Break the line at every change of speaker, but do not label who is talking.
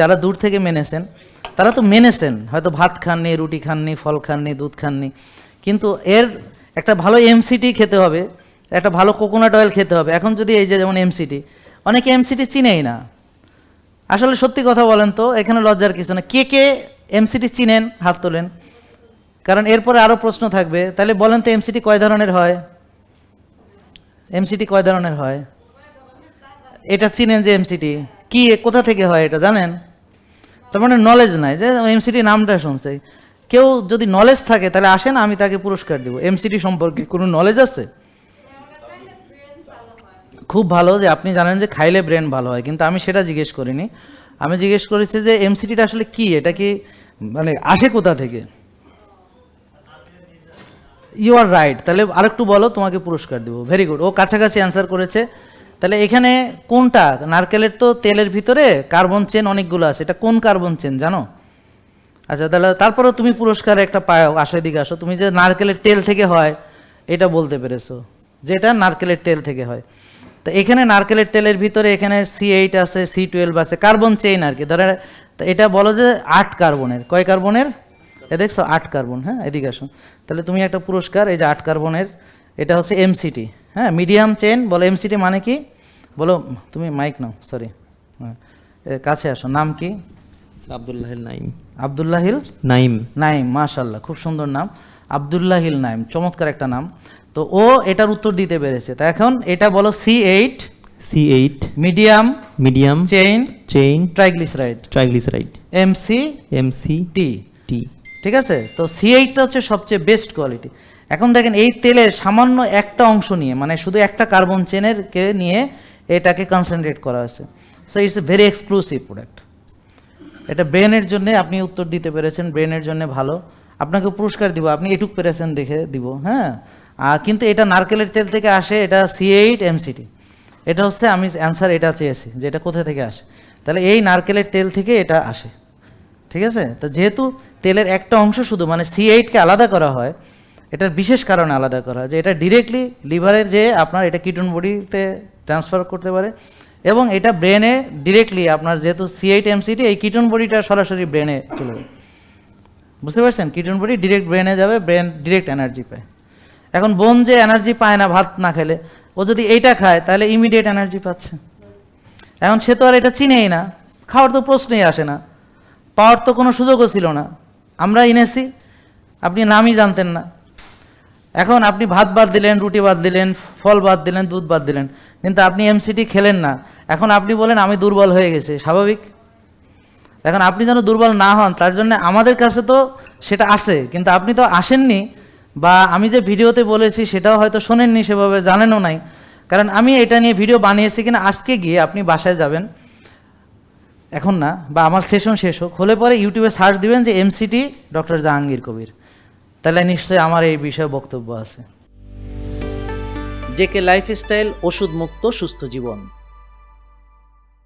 যারা দূর থেকে মেনেছেন, তারা তো মেনেছেন, হয়তো ভাত খাননি, রুটি খাননি, ফল খাননি, দুধ খাননি। কিন্তু এর একটা ভালো এমসিটি খেতে হবে, একটা ভালো কোকোনাট অয়েল খেতে হবে। এখন যদি এই যে যেমন এমসিটি অনেকে এমসিটি চিনেই না। আসলে সত্যি কথা বলেন তো, এখানে লজ্জার কিছু না। কে কে এমসিটি চিনেন, হাত তোলেন। কারণ এরপরে আরও প্রশ্ন থাকবে, তাহলে বলেন তো এমসিটি কয় ধরনের হয়? এমসিটি কয় ধরনের হয়? এটা চিনেন যে এমসিটি কি, কোথা থেকে হয় এটা জানেন? তার মানে নলেজ নাই, যে এমসিটি নামটা শুনছে। কেউ যদি নলেজ থাকে, তাহলে আসেন, আমি তাকে পুরস্কার দিব। এমসিটি সম্পর্কে কোনো নলেজ আছে? খুব ভালো যে আপনি জানেন যে খাইলে ব্রেন ভালো হয়, কিন্তু আমি সেটা জিজ্ঞেস করিনি। আমি জিজ্ঞেস করেছি যে এমসিটিটা আসলে কি? এটা কি মানে আসে কোথা থেকে? ইউ আর রাইট তাহলে আরেকটু বলো, তোমাকে পুরস্কার দেবো। ভেরি গুড ও কাছাকাছি অ্যান্সার করেছে। তাহলে এখানে কোনটা? নারকেলের তো তেলের ভিতরে কার্বন চেন অনেকগুলো আছে। এটা কোন কার্বন চেন জানো? আচ্ছা তাহলে তারপরেও তুমি পুরস্কার একটা পাও আসো এদিকে আসো। তুমি যে নারকেলের তেল থেকে হয়, এটা বলতে পেরেছ যেটা নারকেলের তেল থেকে হয়। তো এখানে নারকেলের তেলের ভিতরে এখানে সি এইট আছে সি টুয়েলভ আছে কার্বন চেইন আর কি। ধরে এটা বলো যে আট কার্বনের কয় কার্বনের এ দেখছ, আট কার্বন হ্যাঁ? এদিকে আসো। তাহলে তুমি একটা পুরস্কার, এই যে আট কার্বনের এটা হচ্ছে এমসিটি হ্যাঁ মিডিয়াম চেন বলো এমসিটি মানে কি? বলো তুমি মাইক নাও সরি হ্যাঁ কাছে আসো নাম কি?
আবদুল্লাহ নাইম
আবদুল্লাহিল
নাইম
নাইম মাশাল্লাহ খুব সুন্দর নাম। আবদুল্লাহিল নাইম চমৎকার একটা নাম। তো ও এটার উত্তর দিতে পেরেছে। তা এখন এটা বলো C eight
C eight
medium
medium
chain
chain
triglyceride
triglyceride
MC
MC
T
T
ঠিক আছে? তো সি এইটটা হচ্ছে সবচেয়ে বেস্ট কোয়ালিটি এখন দেখেন, এই তেলের সামান্য একটা অংশ নিয়ে মানে শুধু একটা কার্বন চেনের কে নিয়ে এটাকে কনসেন্ট্রেট করা হয়েছে। So it's a very exclusive product এটা ব্রেনের জন্য আপনি উত্তর দিতে পেরেছেন ব্রেনের জন্য ভালো। আপনাকে পুরস্কার দিব, আপনি এটুক পেরেছেন দেখে দিব হ্যাঁ? আর কিন্তু এটা নারকেলের তেল থেকে আসে, এটা সি এইট এমসিটি এটা হচ্ছে আমি অ্যান্সার এটা চেয়েছি, যে এটা কোথা থেকে আসে? তাহলে এই নারকেলের তেল থেকে এটা আসে। ঠিক আছে? তো যেহেতু তেলের একটা অংশ শুধু মানে সি এইটকে আলাদা করা হয়, এটার বিশেষ কারণে আলাদা করা হয়, যে এটা ডিরেক্টলি লিভারে যে আপনার এটা কিটন বডিতে ট্রান্সফার করতে পারে, এবং এটা ব্রেনে ডিরেক্টলি আপনার যেহেতু সি এইট এমসিটি এই কিটন বডিটা সরাসরি ব্রেনে চলে যাবে বুঝতে পারছেন? কিটন বডি ডিরেক্ট ব্রেনে যাবে ব্রেন ডিরেক্ট এনার্জি পায়। এখন বোন যে এনার্জি পায় না ভাত না খেলে, ও যদি এইটা খায়, তাহলে ইমিডিয়েট এনার্জি পাচ্ছে। এখন সে তো আর এটা চিনেই না, খাওয়ার তো প্রশ্নই আসে না, পাওয়ার তো কোনো সুযোগও ছিল না। আমরা এনেছি, আপনি নামই জানতেন না। এখন আপনি ভাত বাদ দিলেন, রুটি বাদ দিলেন, ফল বাদ দিলেন, দুধ বাদ দিলেন, কিন্তু আপনি এমসিটি খেলেন না। এখন আপনি বলেন, আমি দুর্বল হয়ে গেছি। স্বাভাবিক? এখন আপনি যেন দুর্বল না হন, তার জন্য আমাদের কাছে তো সেটা আছে, কিন্তু আপনি তো আসেননি, বা আমি যে ভিডিওতে বলেছি সেটাও হয়তো শোনেননি, সেভাবে জানেনও নাই। কারণ আমি এটা নিয়ে ভিডিও বানিয়েছি কিনা, আজকে গিয়ে আপনি বাসায় যাবেন। এখন না, বা আমার সেশন শেষ হোক, হলে পরে ইউটিউবে সার্চ দিবেন যে এমসিটি ডক্টর জাহাঙ্গীর কবির তাহলে নিশ্চয়ই আমার এই বিষয়ে বক্তব্য আছে। জেকে লাইফস্টাইল ওষুধ মুক্ত সুস্থ জীবন।